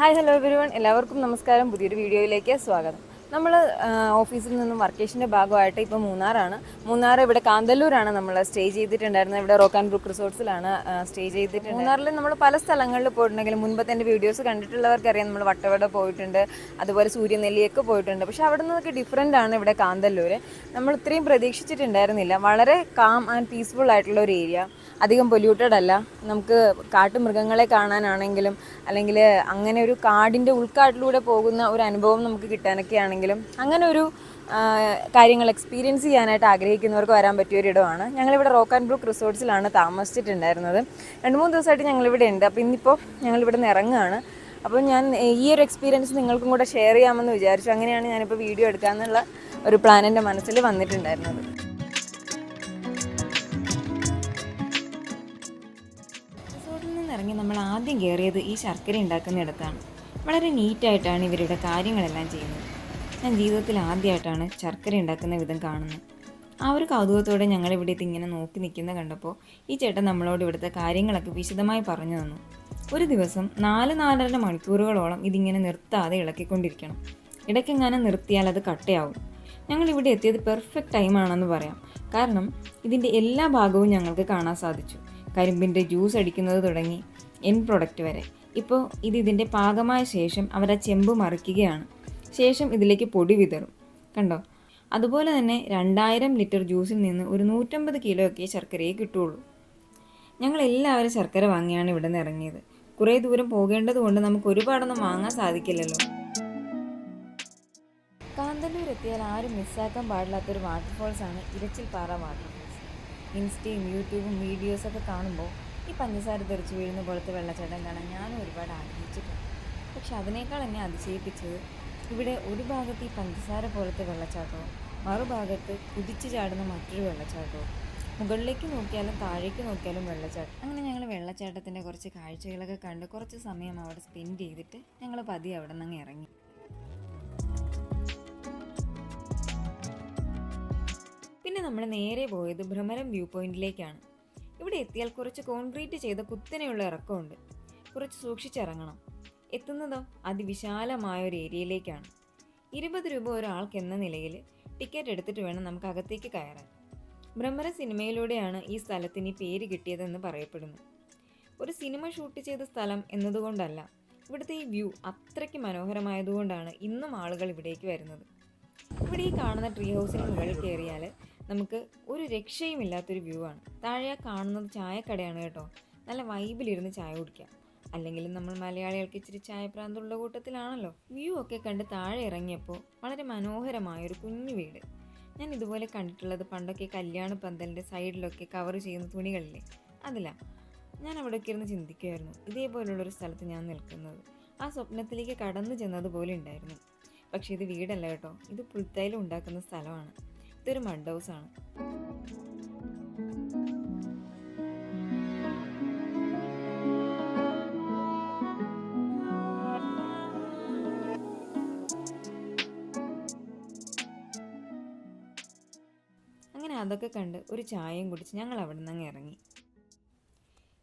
Hi hello everyone എല്ലാവർക്കും നമസ്കാരം. പുതിയൊരു വീഡിയോയിലേക്ക് സ്വാഗതം. നമ്മൾ ഓഫീസിൽ നിന്നും വർക്കേഷന്റെ ഭാഗമായിട്ട് ഇപ്പോൾ മൂന്നാറാണ്. മൂന്നാർ ഇവിടെ കാന്തല്ലൂരാണ് നമ്മൾ സ്റ്റേ ചെയ്തിട്ടുണ്ടായിരുന്നത്. ഇവിടെ റോക്ക് ആൻഡ് ബ്രൂക്ക് റിസോർട്ട്സിലാണ് സ്റ്റേ ചെയ്തിട്ടുണ്ട് മൂന്നാറിൽ നമ്മൾ പല സ്ഥലങ്ങളിൽ പോയിട്ടുണ്ടെങ്കിലും മുൻപത്തെ എന്റെ വീഡിയോസ് കണ്ടിട്ടുള്ളവർക്കറിയാം. നമ്മൾ വട്ടവട പോയിട്ടുണ്ട് അതുപോലെ സൂര്യനെല്ലിയൊക്കെ പോയിട്ടുണ്ട്. പക്ഷേ അവിടെ നിന്നൊക്കെ ഡിഫറെന്റ് ആണ് ഇവിടെ കാന്തല്ലൂർ നമ്മൾ ഇത്രയും പ്രതീക്ഷിച്ചിട്ടുണ്ടായിരുന്നില്ല. വളരെ കാം ആൻഡ് പീസ്ഫുൾ ആയിട്ടുള്ള ഒരു ഏരിയ അധികം പൊല്യൂട്ടഡ് അല്ല. നമുക്ക് കാട്ടുമൃഗങ്ങളെ കാണാനാണെങ്കിലും അല്ലെങ്കിൽ അങ്ങനെ ഒരു കാടിന്റെ ഉൾക്കാട്ടിലൂടെ പോകുന്ന ഒരു അനുഭവം നമുക്ക് കിട്ടാനൊക്കെ ആണെങ്കിലും അങ്ങനെ ഒരു കാര്യങ്ങൾ എക്സ്പീരിയൻസ് ചെയ്യാനായിട്ട് ആഗ്രഹിക്കുന്നവർക്ക് വരാൻ പറ്റിയ ഒരിടമാണ് ഞങ്ങളിവിടെ റോക്ക് ആൻഡ് ബ്രൂക്ക് റിസോർട്ട്സിലാണ് താമസിച്ചിട്ടുണ്ടായിരുന്നത്. രണ്ട് മൂന്ന് ദിവസമായിട്ട് ഞങ്ങളിവിടെ ഉണ്ട്. അപ്പോൾ ഇന്നിപ്പോൾ ഞങ്ങളിവിടെ നിന്ന് ഇറങ്ങുകയാണ്. അപ്പോൾ ഞാൻ ഈ ഒരു എക്സ്പീരിയൻസ് നിങ്ങൾക്കും കൂടെ ഷെയർ ചെയ്യാമെന്ന് വിചാരിച്ചു. അങ്ങനെയാണ് ഞാനിപ്പോൾ വീഡിയോ എടുക്കാമെന്നുള്ള ഒരു പ്ലാൻ എന്റെ മനസ്സിൽ വന്നിട്ടുണ്ടായിരുന്നത്. റിസോർട്ടിൽ നിന്ന് ഇറങ്ങി നമ്മൾ ആദ്യം കയറിയത് ഈ ശർക്കര ഉണ്ടാക്കുന്നിടത്താണ് വളരെ നീറ്റായിട്ടാണ് ഇവരുടെ കാര്യങ്ങളെല്ലാം ചെയ്യുന്നത്. ഞാൻ ജീവിതത്തിൽ ആദ്യമായിട്ടാണ് ശർക്കര ഉണ്ടാക്കുന്ന വിധം കാണുന്നത്. ആ ഒരു കൗതുകത്തോടെ ഞങ്ങൾ ഇവിടെ ഇങ്ങനെ നോക്കി നിൽക്കുന്ന കണ്ടപ്പോൾ ഈ ചേട്ടൻ നമ്മളോട് ഇവിടുത്തെ കാര്യങ്ങളൊക്കെ വിശദമായി പറഞ്ഞു തന്നു. ഒരു ദിവസം നാല് നാലര മണിക്കൂറുകളോളം ഇതിങ്ങനെ നിർത്താതെ ഇളക്കിക്കൊണ്ടിരിക്കണം. ഇടയ്ക്കെങ്ങാനും നിർത്തിയാൽ അത് കട്ടയാവും. ഞങ്ങൾ ഇവിടെ എത്തിയത് പെർഫെക്റ്റ് ടൈമാണെന്ന് പറയാം. കാരണം ഇതിന്റെ എല്ലാ ഭാഗവും ഞങ്ങൾക്ക് കാണാൻ സാധിച്ചു. കരിമ്പിന്റെ ജ്യൂസ് അടിക്കുന്നത് തുടങ്ങി എൻ പ്രൊഡക്റ്റ് വരെ. ഇപ്പോൾ ഇത് ഇതിന്റെ പാകമായ ശേഷം അവർ ആ ചെമ്പ് മറിക്കുകയാണ്. ശേഷം ഇതിലേക്ക് പൊടി വിതറും. കണ്ടോ? അതുപോലെ തന്നെ രണ്ടായിരം ലിറ്റർ ജ്യൂസിൽ നിന്ന് ഒരു നൂറ്റമ്പത് കിലോയൊക്കെ ശർക്കരയെ കിട്ടുള്ളൂ. ഞങ്ങൾ എല്ലാവരും ശർക്കര വാങ്ങിയാണ് ഇവിടെ നിന്ന് ഇറങ്ങിയത്. കുറേ ദൂരം പോകേണ്ടത് കൊണ്ട് നമുക്ക് ഒരുപാടൊന്നും വാങ്ങാൻ സാധിക്കില്ലല്ലോ. കാന്തല്ലൂർ എത്തിയാൽ ആരും മിസ്സാക്കാൻ പാടില്ലാത്തൊരു വാട്ടർഫോൾസ് ആണ് ഇരച്ചിൽപ്പാറ വാട്ടർഫോൾസ് ഇൻസ്റ്റയും യൂട്യൂബും വീഡിയോസൊക്കെ കാണുമ്പോൾ ഈ പഞ്ചസാര തെറിച്ച് വീഴുന്ന പോലത്തെ വെള്ളച്ചാട്ടം കാണാൻ ഞാനും ഒരുപാട് ആഗ്രഹിച്ചിട്ടുണ്ട്. പക്ഷെ അതിനേക്കാൾ എന്നെ അതിശയിപ്പിച്ചത് ഇവിടെ ഒരു ഭാഗത്ത് ഈ പഞ്ചസാര പോലത്തെ വെള്ളച്ചാട്ടവും മറുഭാഗത്ത് കുതിച്ചു ചാടുന്ന മറ്റൊരു വെള്ളച്ചാട്ടവും. മുകളിലേക്ക് നോക്കിയാലും താഴേക്ക് നോക്കിയാലും വെള്ളച്ചാട്ടം. അങ്ങനെ ഞങ്ങൾ വെള്ളച്ചാട്ടത്തിന്റെ കുറച്ച് കാഴ്ചകളൊക്കെ കണ്ട് കുറച്ച് സമയം അവിടെ സ്പെൻഡ് ചെയ്തിട്ട് ഞങ്ങൾ പതിയെ അവിടെ നിന്ന് ഇറങ്ങി. പിന്നെ നമ്മൾ നേരെ പോയത് ഭ്രമരം വ്യൂ പോയിന്റിലേക്കാണ്. ഇവിടെ എത്തിയാൽ കുറച്ച് കോൺക്രീറ്റ് ചെയ്ത കുത്തനെയുള്ള ഇറക്കമുണ്ട്. കുറച്ച് സൂക്ഷിച്ചിറങ്ങണം. എത്തുന്നതോ അതിവിശാലമായ ഒരു ഏരിയയിലേക്കാണ്. ഇരുപത് രൂപ ഒരാൾക്ക് എന്ന നിലയിൽ ടിക്കറ്റ് എടുത്തിട്ട് വേണം നമുക്ക് അകത്തേക്ക് കയറാൻ. ഭ്രമര സിനിമയിലൂടെയാണ് ഈ സ്ഥലത്തിന് പേര് കിട്ടിയതെന്ന് പറയപ്പെടുന്നു ഒരു സിനിമ ഷൂട്ട് ചെയ്ത സ്ഥലം എന്നതുകൊണ്ടല്ല ഇവിടുത്തെ ഈ വ്യൂ അത്രയ്ക്ക് മനോഹരമായതുകൊണ്ടാണ് ഇന്നും ആളുകൾ ഇവിടേക്ക് വരുന്നത്. ഇവിടെ ഈ കാണുന്ന ട്രീ ഹൗസിന് മുകളിൽ കയറിയാൽ നമുക്ക് ഒരു രക്ഷയുമില്ലാത്തൊരു വ്യൂ ആണ്. താഴെ കാണുന്നത് ചായക്കടയാണ് കേട്ടോ. നല്ല വൈബിലിരുന്ന് ചായ കുടിക്കാം. അല്ലെങ്കിലും നമ്മൾ മലയാളികൾക്ക് ഇച്ചിരി ചായപ്രാന്തുള്ള കൂട്ടത്തിലാണല്ലോ. വ്യൂ ഒക്കെ കണ്ട് താഴെ ഇറങ്ങിയപ്പോൾ വളരെ മനോഹരമായ ഒരു കുഞ്ഞു വീട്. ഞാൻ ഇതുപോലെ കണ്ടിട്ടുള്ളത് പണ്ടൊക്കെ കല്യാണ പന്തലിന്റെ സൈഡിലൊക്കെ കവർ ചെയ്യുന്ന തുണികളില്ലേ? അതിലാ. ഞാൻ അവിടെയൊക്കെ ഇരുന്ന് ചിന്തിക്കുമായിരുന്നു ഇതേപോലുള്ളൊരു സ്ഥലത്ത് ഞാൻ നിൽക്കുന്നത്. ആ സ്വപ്നത്തിലേക്ക് കടന്നു ചെന്നതുപോലെ ഉണ്ടായിരുന്നു. പക്ഷേ ഇത് വീടല്ല കേട്ടോ. ഇത് പുൽത്തൈലം ഉണ്ടാക്കുന്ന സ്ഥലമാണ്. ഇതൊരു മഡ് അതൊക്കെ കണ്ട് ഒരു ചായയും കുടിച്ച് ഞങ്ങൾ അവിടെ നിന്ന് ഇറങ്ങി.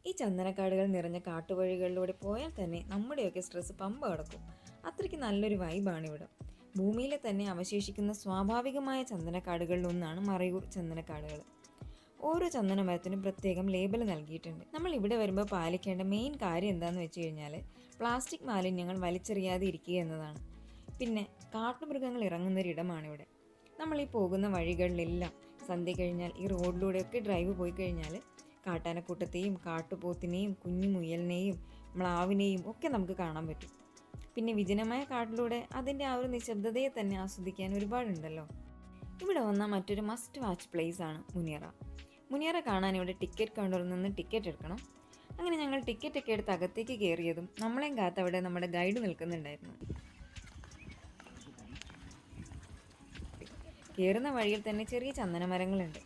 ഈ ചന്ദനക്കാടുകൾ നിറഞ്ഞ കാട്ടുവഴികളിലൂടെ പോയാൽ തന്നെ നമ്മുടെയൊക്കെ സ്ട്രെസ് പമ്പ കിടക്കും. അത്രയ്ക്ക് നല്ലൊരു വൈബാണ് ഇവിടെ. ഭൂമിയിലെ തന്നെ അവശേഷിക്കുന്ന സ്വാഭാവികമായ ചന്ദനക്കാടുകളിൽ ഒന്നാണ് മറയൂർ ചന്ദനക്കാടുകൾ. ഓരോ ചന്ദന മരത്തിനും പ്രത്യേകം ലേബൽ നൽകിയിട്ടുണ്ട്. നമ്മൾ ഇവിടെ വരുമ്പോൾ പാലിക്കേണ്ട മെയിൻ കാര്യം എന്താണെന്ന് വെച്ച് കഴിഞ്ഞാൽ പ്ലാസ്റ്റിക് മാലിന്യങ്ങൾ വലിച്ചെറിയാതെ ഇരിക്കുക എന്നതാണ്. പിന്നെ കാട്ടുമൃഗങ്ങൾ ഇറങ്ങുന്നൊരിടമാണിവിടെ നമ്മൾ ഈ പോകുന്ന വഴികളിലെല്ലാം സന്ധ്യ കഴിഞ്ഞാൽ ഈ റോഡിലൂടെയൊക്കെ ഡ്രൈവ് പോയി കഴിഞ്ഞാൽ കാട്ടാനക്കൂട്ടത്തെയും കാട്ടുപോത്തിനെയും കുഞ്ഞു മുയലിനെയും മ്ലാവിനെയും ഒക്കെ നമുക്ക് കാണാൻ പറ്റും. പിന്നെ വിജനമായ കാട്ടിലൂടെ അതിന്റെ ആ ഒരു നിശബ്ദതയെ തന്നെ ആസ്വദിക്കാൻ ഒരുപാടുണ്ടല്ലോ. ഇവിടെ വന്ന മറ്റൊരു മസ്റ്റ് വാച്ച് പ്ലേസ് ആണ് മുനിയറ. മുനിയറ കാണാൻ ഇവിടെ ടിക്കറ്റ് കൗണ്ടറിൽ നിന്ന് ടിക്കറ്റ് എടുക്കണം. അങ്ങനെ ഞങ്ങൾ ടിക്കറ്റ് ഒക്കെ എടുത്ത് അകത്തേക്ക് കയറിയതും നമ്മളെയും കാത്ത് അവിടെ നമ്മുടെ ഗൈഡ് നിൽക്കുന്നുണ്ടായിരുന്നു. കയറുന്ന വഴിയിൽ തന്നെ ചെറിയ ചന്ദനമരങ്ങളുണ്ട്.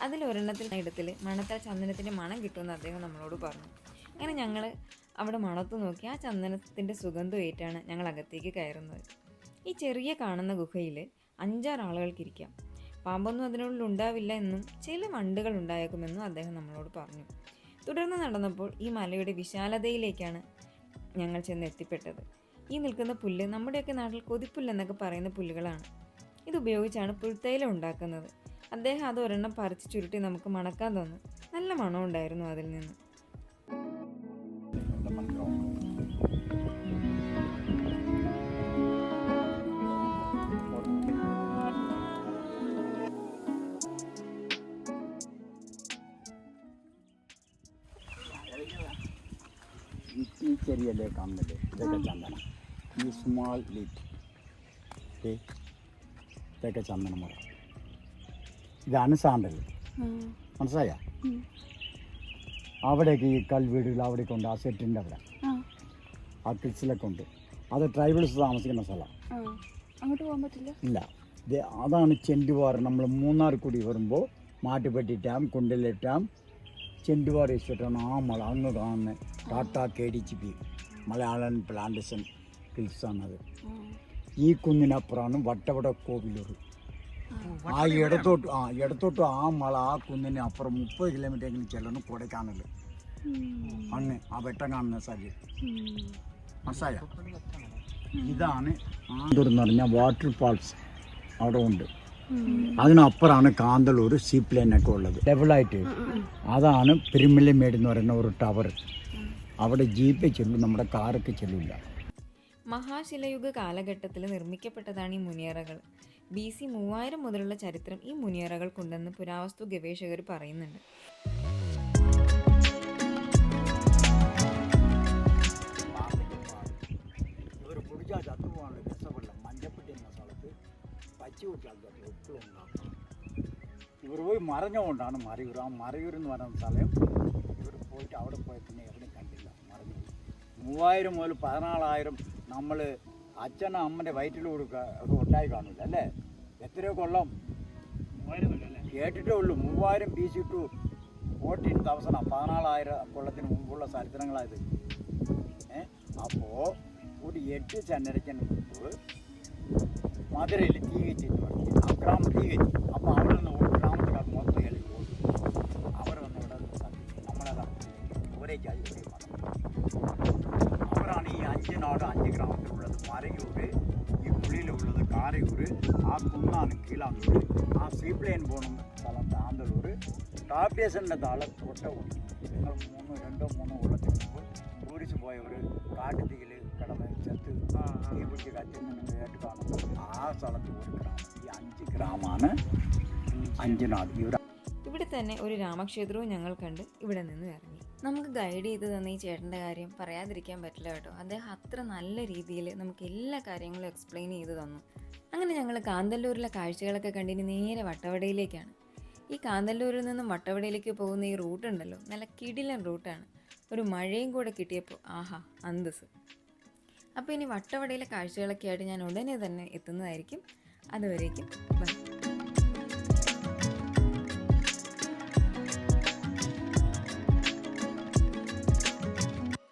അതിൽ ഒരെണ്ണത്തിൽ ഇടത്തിൽ മണത്താൽ ചന്ദനത്തിന്റെ മണം കിട്ടുമെന്ന് അദ്ദേഹം നമ്മളോട് പറഞ്ഞു. അങ്ങനെ ഞങ്ങൾ അവിടെ മണത്ത് നോക്കി ആ ചന്ദനത്തിന്റെ സുഗന്ധം ഏറ്റാണ് ഞങ്ങൾ അകത്തേക്ക് കയറുന്നത്. ഈ ചെറിയ കാണുന്ന ഗുഹയിൽ അഞ്ചാറ് ആളുകൾക്കിരിക്കാം പാമ്പൊന്നും അതിനുള്ളിൽ ഉണ്ടാവില്ല എന്നും ചില മണ്ടുകൾ ഉണ്ടായേക്കുമെന്നും അദ്ദേഹം നമ്മളോട് പറഞ്ഞു. തുടർന്ന് നടന്നപ്പോൾ ഈ മലയുടെ വിശാലതയിലേക്കാണ് ഞങ്ങൾ ചെന്ന് എത്തിപ്പെട്ടത് ഈ നിൽക്കുന്ന പുല്ല് നമ്മുടെയൊക്കെ നാട്ടിൽ കൊതിപ്പുല്ലെന്നൊക്കെ പറയുന്ന പുല്ലുകളാണ്. ഇതുപയോഗിച്ചാണ് പുൽത്തൈല ഉണ്ടാക്കുന്നത്. അദ്ദേഹം അത് ഒരെണ്ണം പറിച്ച് ചുരുട്ടി നമുക്ക് മണക്കാൻ തന്നു. നല്ല മണം ഉണ്ടായിരുന്നു അതിൽ നിന്ന്. ഈ ചെറിയല്ലേ കാണുന്നില്ലേ ഇതൊക്കെ ചന്ദനം. ഈ സ്മോൾ ലീറ്റ് ഇതൊക്കെ ചന്ദനം മുറ. ഇതാണ് സാന്തൽ മനസ്സിലായ? അവിടേക്ക് ഈ കൽവീടുകൾ അവിടേക്ക് ഉണ്ട് ആ സെറ്റിന്റെ അവിടെ. ആ. കിഡ്സിലൊക്കെ ഉണ്ട് അത് ട്രൈബൽസ് താമസിക്കുന്ന സ്ഥലമാണ് അങ്ങോട്ട് പോകാൻ പറ്റില്ല? ഇല്ല. ഇത് അതാണ് ചെണ്ടുവാർ നമ്മൾ മൂന്നാർ കൂടി വരുമ്പോൾ മാട്ടുപെട്ടി ഡാം കുണ്ടല ഡാം ചെണ്ടുവാറ് ഇഷ്ടമാണ് ആ മല അങ്ങ് കാണുന്ന Tata K D G P മലയാളൻ plantation ഹിൽസാണത് ഈ കുന്നിനപ്പുറമാണ് വട്ടവട കോവിലൂർ ആ ഇടത്തോട്ട് ആ ഇടത്തോട്ട് ആ മള ആ കുന്നിന് അപ്പുറം മുപ്പത് കിലോമീറ്റർ എങ്കിലും ചെല്ലണം കൊടൈക്കാനൽ അന്ന് ആ വെട്ടം കാണുന്ന സ്ഥലം. മനസ്സായ ഇതാണ് എന്ന് പറഞ്ഞാൽ വാട്ടർ ഫാൾസ് അവിടെ ഉണ്ട്. അതിനപ്പുറമാണ് കാന്തളൂർ സീ പ്ലെയിൻ ഒക്കെ ഉള്ളത്. ലെവലായിട്ട് അതാണ് പെരുമില്ലമേട് എന്ന് പറയുന്ന ഒരു ടവർ അവിടെ ജീപ്പേ ചെല്ലും നമ്മുടെ കാറൊക്കെ ചെല്ലില്ല മഹാശിലയുഗ കാലഘട്ടത്തിൽ നിർമ്മിക്കപ്പെട്ടതാണ് ഈ മുനിയറകൾ. ബി സി മൂവായിരം മുതലുള്ള ചരിത്രം ഈ മുനിയറകൾക്കുണ്ടെന്ന് പുരാവസ്തു ഗവേഷകർ പറയുന്നുണ്ട്. ഇവർ പോയി മറഞ്ഞുകൊണ്ടാണ് മറയൂർ. ആ മറയൂർ എന്ന് പറയുന്ന സ്ഥലം ഇവർ പോയിട്ട് അവിടെ പോയി പിന്നെ എവിടെയും കണ്ടില്ല. മറഞ്ഞു മൂവായിരം മുതൽ പതിനാലായിരം നമ്മൾ അച്ഛനും അമ്മന്റെ വയറ്റിൽ കൊടുക്കുക ഒക്കെ ഉണ്ടായി കാണില്ല അല്ലേ? എത്രയോ കൊള്ളം കേട്ടിട്ടേ ഉള്ളൂ മൂവായിരം ബി സി ടു ഫോർട്ടീൻ തൗസൻഡാണ് പതിനാലായിരം കൊള്ളത്തിന് മുമ്പുള്ള ചരിത്രങ്ങളായത് ഏ? അപ്പോൾ ഒരു എട്ട് ചെന്നരയ്ക്കൻ മുമ്പ് മധുരയിൽ തീ കെറ്റി അക്രാമം തീ കെറ്റി അപ്പോൾ അവിടെ നിന്ന് ആ കുന്നാണ് കീഴാന്നൂർ ആ സീപ്ലെയിൻ പോകണം സ്ഥലം താന്തളൂർ ടാപ്യേസന്റെ താളെ തൊട്ടകുടി നിങ്ങൾ മൂന്ന് രണ്ടോ മൂന്നോ കൊല്ലത്തിന് മുമ്പ് ടൂറിസ്റ്റ് പോയവർ കാട്ടുതീയിൽ കിടന്ന് ചത്ത് തീ പിടിച്ച് കത്തുന്ന കേട്ട് കാണും ആ സ്ഥലത്ത് ഒരു ഗ്രാമം ഈ അഞ്ച് ഗ്രാമമാണ് അഞ്ച് നാട് ഇവിടെ ഇവിടെ തന്നെ ഒരു രാമക്ഷേത്രവും ഞങ്ങൾ കണ്ട് ഇവിടെ നിന്ന് ഇറങ്ങി. നമുക്ക് ഗൈഡ് ചെയ്ത് തന്ന ഈ ചേട്ടന്റെ കാര്യം പറയാതിരിക്കാൻ പറ്റില്ല കേട്ടോ. അദ്ദേഹം അത്ര നല്ല രീതിയിൽ നമുക്ക് എല്ലാ കാര്യങ്ങളും എക്സ്പ്ലെയിൻ ചെയ്ത് തന്നു. അങ്ങനെ ഞങ്ങൾ കാന്തല്ലൂരിലെ കാഴ്ചകളൊക്കെ കണ്ടിന് നേരെ വട്ടവടയിലേക്കാണ്. ഈ കാന്തല്ലൂരിൽ നിന്നും വട്ടവടയിലേക്ക് പോകുന്ന ഈ റൂട്ട് ഉണ്ടല്ലോ നല്ല കിടിലൻ റൂട്ടാണ് ഒരു മഴയും കൂടെ കിട്ടിയപ്പോൾ ആഹാ അന്തസ് അപ്പോൾ ഇനി വട്ടവടയിലെ കാഴ്ചകളൊക്കെ ആയിട്ട് ഞാൻ ഉടനെ തന്നെ എത്തുന്നതായിരിക്കും. അതുവരേക്കും ബൈ